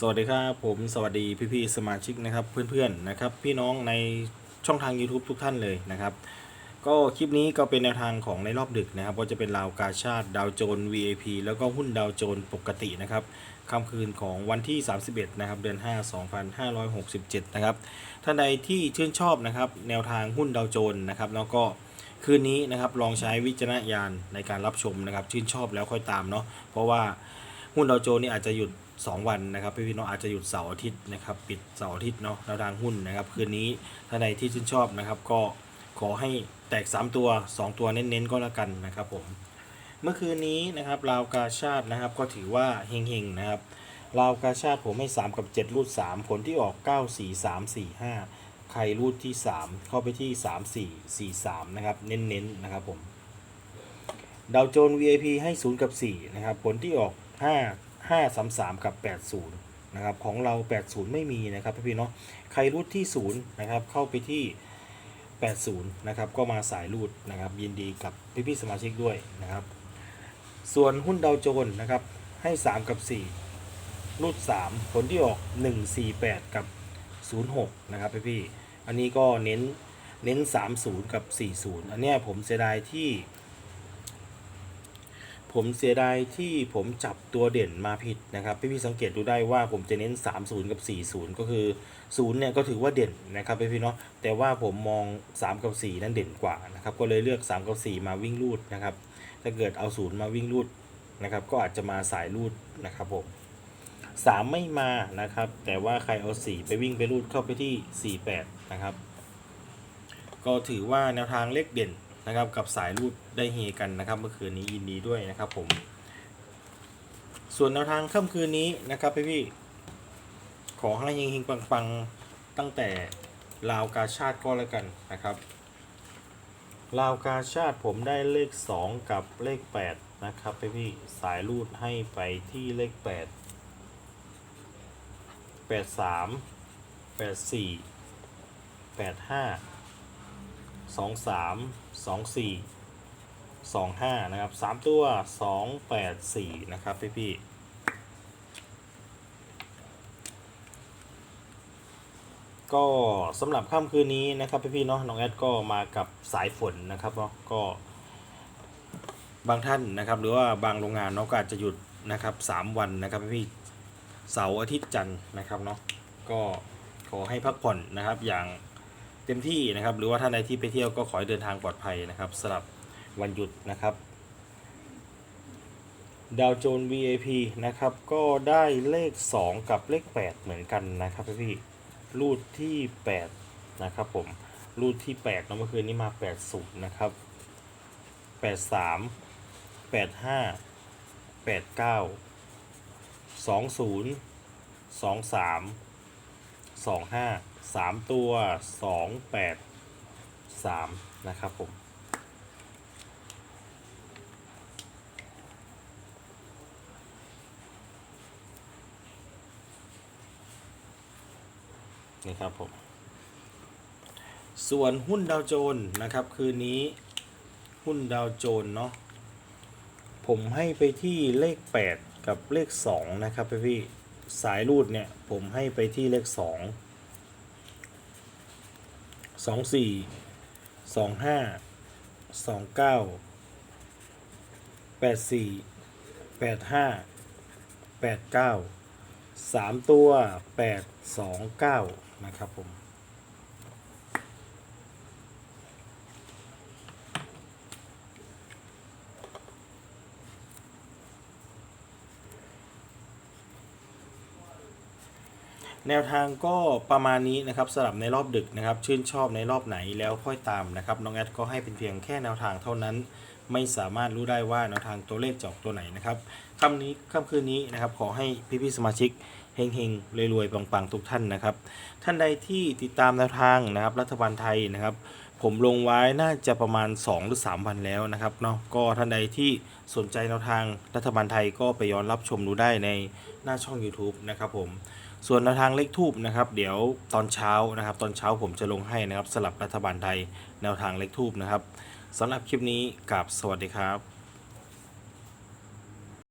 สวัสดีครับผมสวัสดีพี่ๆสมาชิกนะครับเพื่อนๆนะครับพี่น้องในช่องทาง YouTube ทุกท่านเลยนะครับ ก็คลิปนี้ก็เป็นแนวทางของในรอบดึกนะครับ ก็จะเป็นราวกาชาติดาวโจน VAP แล้วก็หุ้นดาวโจนปกตินะครับค่ำคืนของวันที่ 31 นะครับ เดือน 5 2567 นะครับท่านใดที่ชื่นชอบนะครับ แนวทางหุ้นดาวโจนนะครับแล้วก็คืนนี้นะครับลองใช้วิจารณญาณในการรับชมนะครับ ชื่นชอบแล้วค่อยตามเนาะเพราะว่าหุ้นดาวโจนส์นี่อาจจะหยุด 2 วันนะครับพี่พี่น้องอาจจะหยุดเสาร์อาทิตย์นะครับปิดเสาร์อาทิตย์เนาะแนวทางหุ้นนะครับคืนนี้ท่านใดที่ชื่นชอบนะครับ ก็ขอให้แตก 3 ตัว 2 ตัวเน้นๆก็แล้วกันนะครับผมเมื่อคืนนี้นะครับลาวกาชาตินะครับก็ถือว่าเฮงๆนะครับลาวกาชาติผมให้ 3 กับ 7 รูด 3 ผลที่ออก 9 4 3 4 5 ใครรูดที่ 3 เข้าไปที่ 3 4 4 3 นะครับ เน้นๆนะครับผมดาวโจนส์ VIP ให้ 0 กับ 4 นะครับ ผลที่ออก 5 5 3 3 กับ 80 นะครับ ของเรา 80 ไม่มีนะครับพี่ๆเนาะใครรูดที่ 0 นะครับ เข้าไปที่ 80 นะครับ ก็มาสายรูดนะครับ ยินดีกับพี่ๆสมาชิกด้วยนะครับ ส่วนหุ้นดาวโจนส์นะครับ ให้ 3 กับ 4 รูด 3 ผลที่ออก 148 กับ 06 นะครับพี่ๆอันนี้ก็เน้นเน้น 30 กับ 40 อันเนี้ยผมเสียดายที่ ผมเสียดายที่ผมจับตัวเด่นมาผิดนะครับพี่ๆสังเกตดูได้ว่าผมจะเน้น 30 กับ 40 ก็คือ0เนี่ยก็ถือว่าเด่นนะครับพี่ๆเนาะแต่ว่าผมมอง 3 กับ 4 นั่นเด่นกว่านะครับก็เลยเลือก 3 กับ 4 มาวิ่งรูดนะครับถ้าเกิดเอา 0 มาวิ่งรูดนะครับก็อาจจะมาสายรูดนะครับผม3ไม่มานะครับ แต่ว่าใครเอา4ไปวิ่งไปรูดเข้าไปที่48นะครับ ก็ถือว่าแนวทางเลขเด่น นะครับกับสายรูดได้เฮกันนะครับเมื่อคืนนี้ยินดีด้วยนะครับผม ส่วนแนวทางค่ำคืนนี้นะครับพี่พี่ขอให้เฮงๆปังๆตั้งแต่ลาวกาชาติก็แล้วกันนะครับลาวกาชาติผมได้เลข 2 กับเลข 8 นะครับพี่พี่สายรูดให้ไปที่เลข 8 8 3 8 4 8 5 สองสามสองสี่สองห้านะครับสามตัวสองแปดสี่นะครับพี่พี่ก็สำหรับค่ำคืนนี้นะครับพี่พี่ๆเนาะน้องแอดก็มากับสายฝนนะครับเนาะก็บางท่านนะครับหรือว่าบางโรงงานเนาะก็อาจจะหยุดนะครับสามวันนะครับพี่เสาร์อาทิตย์จันทร์นะครับเนาะก็ขอให้พักผ่อนนะครับอย่าง เต็มที่นะครับ หรือว่าท่านใดที่ไปเที่ยวก็ขอให้เดินทางปลอดภัยนะครับสำหรับวันหยุดนะครับดาวโจน VAP นะครับ ก็ได้เลข 2 กับเลข 8 เหมือนกันนะครับพี่รูดที่ 8 นะครับผม รูดที่8เนอะเมื่อคืนนี้มา80นะครับ 83 85 89 20 23 สองห้าสามตัวสองแปดสามนะครับผมนี่ครับผมส่วนหุ้นดาวโจนส์นะครับ คืนนี้หุ้นดาวโจนส์เนาะผมให้ไปที่เลข 8 กับเลข 2 นะครับพี่ สายรูดเนี่ย ผมให้ไปที่เลขสองสองสี่สองห้าสองเก้าแปดสี่แปดห้าแปดเก้าสามตัวแปดสองเก้านะครับผม แนวทางก็ประมาณนี้นะครับสำหรับในรอบดึกนะครับ ชื่นชอบในรอบไหนแล้วค่อยตามนะครับน้องแอดก็ให้เป็นเพียงแค่แนวทางเท่านั้น ไม่สามารถรู้ได้ว่าแนวทางตัวเลขจออกตัวไหนนะครับค่ำนี้ค่ำคืนนี้นะครับขอให้พี่ๆสมาชิกเฮงๆรวยๆปังๆทุกท่านนะครับ ท่านใดที่ติดตามแนวทางนะครับ รัฐบาลไทยนะครับ ผมลงไว้น่าจะประมาณ 2 หรือ 3 วันแล้วนะครับเนาะก็ท่านใดที่สนใจแนวทางรัฐบาลไทยก็ไปย้อนรับชมดูได้ในหน้าช่อง YouTube นะครับผม ส่วนแนวทางเลขทูบนะครับเดี๋ยวตอนเช้านะครับ ตอนเช้าผมจะลงให้นะครับสลับรัฐบาลไทยแนวทางเลขทูบนะครับสำหรับคลิปนี้กับสวัสดีครับ